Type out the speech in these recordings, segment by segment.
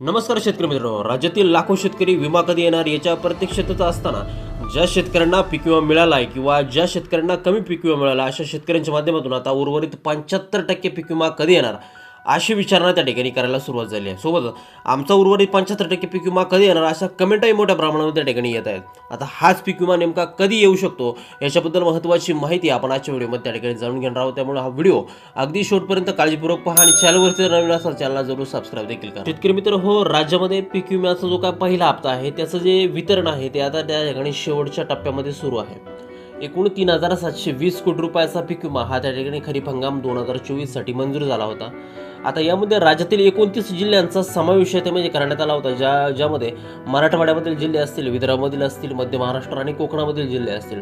नमस्कार शेतकरी मित्रांनो. राज्यातील लाखो शेतकरी विमा कधी येणार याच्या प्रत्यक्षतेत असताना ज्या शेतकऱ्यांना पीक विमा मिळाला आहे किंवा ज्या शेतकऱ्यांना कमी पीक विमा मिळाला अशा शेतकऱ्यांच्या माध्यमातून आता उर्वरित पंच्याहत्तर टक्के पीक विमा कधी येणार? अशी विचारणा त्या ठिकाणी करायला सुरुवात झाली आहे. सोबत आमचा उर्वरित पंच्याहत्तर टक्के पीक विमा कधी येणार अशा कमेंटही मोठ्या प्रमाणावर त्या ठिकाणी येत आहेत. आता हाच पीक विमा नेमका कधी येऊ शकतो याच्याबद्दल महत्त्वाची माहिती आपण आजच्या व्हिडिओमध्ये त्या ठिकाणी जाणून घेणार आहोत. त्यामुळे हा व्हिडिओ अगदी शेवटपर्यंत काळजीपूर्वक पहा आणि चॅनलवरती नवीन असाल चॅनलला जरूर सबस्क्राईब देखील करा. शेतकरी मित्र हो राज्यामध्ये पीक विम्याचा जो काय पहिला हप्ता आहे त्याचं जे वितरण आहे ते आता त्या ठिकाणी शेवटच्या टप्प्यामध्ये सुरू आहे. एकूण तीन हजार सातशे वीस कोटी रुपयाचा पीक विमा. हा त्या ठिकाणी खरीप हंगाम दोन हजार चोवीससाठी मंजूर झाला होता. आता यामध्ये राज्यातील एकोणतीस जिल्ह्यांचा समावेश आहे त्यामध्ये म्हणजे करण्यात आला होता ज्या ज्यामध्ये मराठवाड्यामधील जिल्हे असतील विदर्भामधील असतील मध्य महाराष्ट्र आणि कोकणामधील जिल्हे असतील.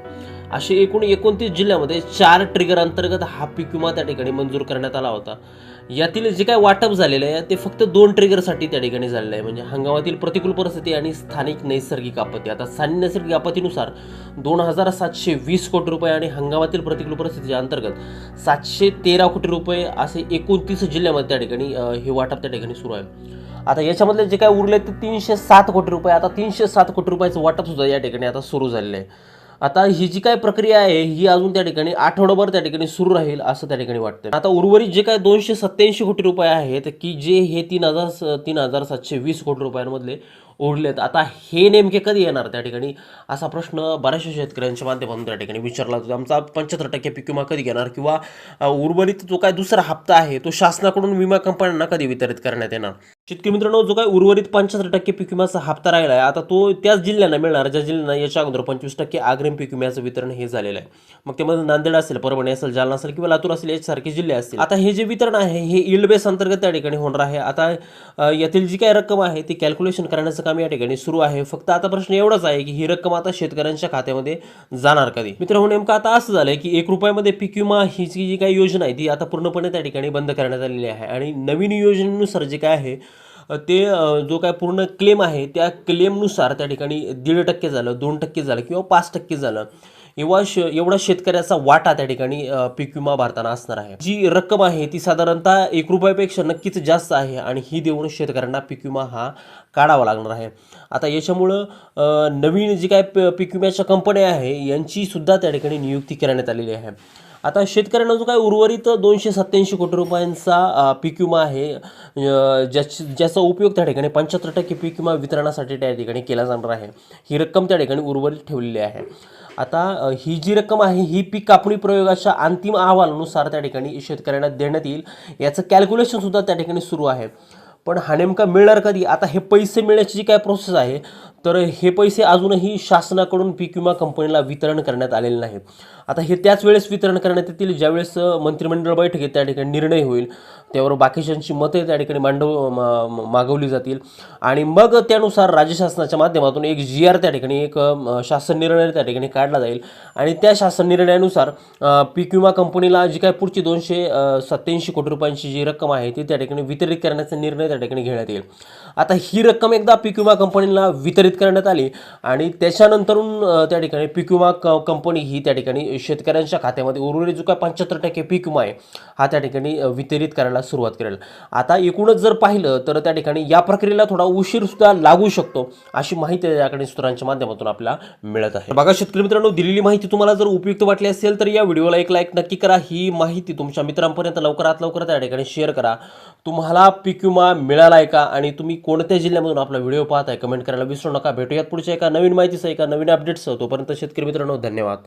असे एकूण एकोणतीस जिल्ह्यामध्ये चार ट्रिगर अंतर्गत हा पीक विमा त्या ठिकाणी मंजूर करण्यात आला होता. यातील जे काय वाटप झालेलं आहे ते फक्त दोन ट्रिगरसाठी त्या ठिकाणी झालेलं आहे. म्हणजे हंगामातील प्रतिकूल परिस्थिती आणि स्थानिक नैसर्गिक आपत्ती. आता स्थानिक नैसर्गिक आपत्तीनुसार दोन हजार सातशे वीस कोटी रुपये आणि हंगामातील प्रतिकूल परिस्थितीच्या अंतर्गत सातशे तेरा कोटी रुपये असे एकोणतीस जिल्ह्यामध्ये त्या ठिकाणी हे वाटप त्या ठिकाणी सुरू आहे. आता याच्यामधले जे काय उरले ते तीनशे सात कोटी रुपये आता तीनशे सात कोटी रुपयाचं वाटप सुद्धा या ठिकाणी आता सुरू झालेलं आहे. आता ही जी काय प्रक्रिया आहे ही अजून त्या ठिकाणी आठवडाभर त्या ठिकाणी सुरू राहील असं त्या ठिकाणी वाटतं आता उर्वरित जे काय दोनशे सत्याऐंशी कोटी रुपये आहेत की जे हे तीन हजार तीन हजार सातशे वीस कोटी रुपयांमधले ओढलेत. आता हे नेमके कधी येणार त्या ठिकाणी? असा प्रश्न बऱ्याचशा शेतकऱ्यांच्या माध्यमातून त्या ठिकाणी विचारला जातो. आमचा पंच्याहत्तर टक्के पीक विमा कधी घेणार? किंवा उर्वरित जो काय दुसरा हप्ता आहे तो शासनाकडून विमा कंपन्यांना कधी वितरित करण्यात येणार? शेतकरी मित्रांनो जो काय उर्वरित पंच्याहत्तर टक्के पीक विम्याचा हप्ता राहिला आहे आता तो त्याच जिल्ह्यांना मिळणार ज्या जिल्ह्यांना याच्या अगोदर पंचवीस टक्के अग्रिम पीक विम्याचं वितरण हे झालेलं आहे. मग त्यामध्ये नांदेड असेल परभणी असेल जालना असेल किंवा लातूर असेल यासारखे जिल्हे असतील. आता हे जे वितरण आहे हे इल्ड बेस अंतर्गत त्या ठिकाणी होणार आहे. आता यातील जी काही रक्कम आहे ती कॅल्क्युलेशन करण्याचं काम या ठिकाणी सुरू आहे. फक्त आता प्रश्न एवढाच आहे की ही रक्कम आता शेतकऱ्यांच्या खात्यामध्ये जाणार कधी? मित्रांनो नेमकं आता असं झालंय की एक रुपयामध्ये पीक विमा ही जी काही योजना आहे ती आता पूर्णपणे त्या ठिकाणी बंद करण्यात आलेली आहे. आणि नवीन योजनेनुसार जे काय आहे ते जो काय पूर्ण क्लेम आहे त्या क्लेमनुसार त्या ठिकाणी दीड टक्के झालं दोन टक्के झालं किंवा पाच टक्के झालं. एवढा श एवढा शेतकऱ्याचा वाटा त्या ठिकाणी पीक विमा भारताना असणार आहे. जी रक्कम आहे ती साधारणतः एक रुपयापेक्षा नक्कीच जास्त आहे आणि ही देऊन शेतकऱ्यांना पीक विमा हा काढावा लागणार आहे. आता याच्यामुळं नवीन जी काय पीक विम्याच्या कंपन्या आहे यांची सुद्धा त्या ठिकाणी नियुक्ती करण्यात आलेली आहे. आता शेतकऱ्यांना जो काय उर्वरित दोनशे सत्त्याऐंशी कोटी रुपयांचा पीक विमा आहे ज्या ज्याची ज्याचा उपयोग त्या ठिकाणी पंच्याहत्तर टक्के पीक विमा वितरणासाठी त्या ठिकाणी केला जाणार आहे. ही रक्कम त्या ठिकाणी उर्वरित ठेवलेली आहे. आता ही जी रक्कम आहे ही पीक कापणी प्रयोगाच्या अंतिम अहवालानुसार त्या ठिकाणी शेतकऱ्यांना देण्यात येईल. याचं कॅल्क्युलेशनसुद्धा त्या ठिकाणी सुरू आहे. पण हा नेमका मिळणार कधी? आता हे पैसे मिळण्याची जी काय प्रोसेस आहे तर हे पैसे अजूनही शासनाकडून पीक विमा कंपनीला वितरण करण्यात आलेले नाही आता हे त्याच वेळेस वितरण करण्यात येतील ज्यावेळेस मंत्रिमंडळ मंत्रिमंडळ बैठकीत त्या ठिकाणी निर्णय होईल. त्यावर बाकीच्यांची मते त्या ठिकाणी मांडव मागवली जातील. आणि मग त्यानुसार राज्य शासनाच्या माध्यमातून एक जी आर त्या ठिकाणी एक शासन निर्णय त्या ठिकाणी काढला जाईल. आणि त्या शासन निर्णयानुसार पीक विमा कंपनीला जी काय पुढची दोनशे सत्याऐंशी कोटी रुपयांची जी रक्कम आहे ती त्या ठिकाणी वितरित करण्याचा निर्णय त्या ठिकाणी घेण्यात येईल. आता ही रक्कम एकदा पीक विमा कंपनीला वितरित करण्यात आली आणि त्याच्यानंतरून त्या ठिकाणी पीक विमा क कंपनी ही त्या ठिकाणी शेतकऱ्यांच्या खात्यामध्ये उर्वरित जो काय पंच्याहत्तर टक्के पीक विमा आहे हा त्या ठिकाणी वितरित करायला सुरुवात करेल. आता एकूणच जर पाहिलं तर त्या ठिकाणी या प्रक्रियेला थोडा उशीरसुद्धा लागू शकतो अशी माहिती याकडे सूत्रांच्या माध्यमातून आपल्याला मिळत आहे. बघा शेतकरी मित्रांनो दिलेली माहिती तुम्हाला जर उपयुक्त वाटली असेल तर या व्हिडिओला एक लाईक नक्की करा. ही माहिती तुमच्या मित्रांपर्यंत लवकरात लवकर त्या ठिकाणी शेअर करा. तुम्हाला पीक विमा मिळाला आहे का? आणि तुम्ही कोणत्या जिल्ह्यामधून आपला व्हिडिओ पाहताय? कमेंट करायला विसरू नका. भेटूयात पुढच्या एका नवीन माहितीसह एका नवीन अपडेटसह तोपर्यंत शेतकरी मित्रांनो धन्यवाद.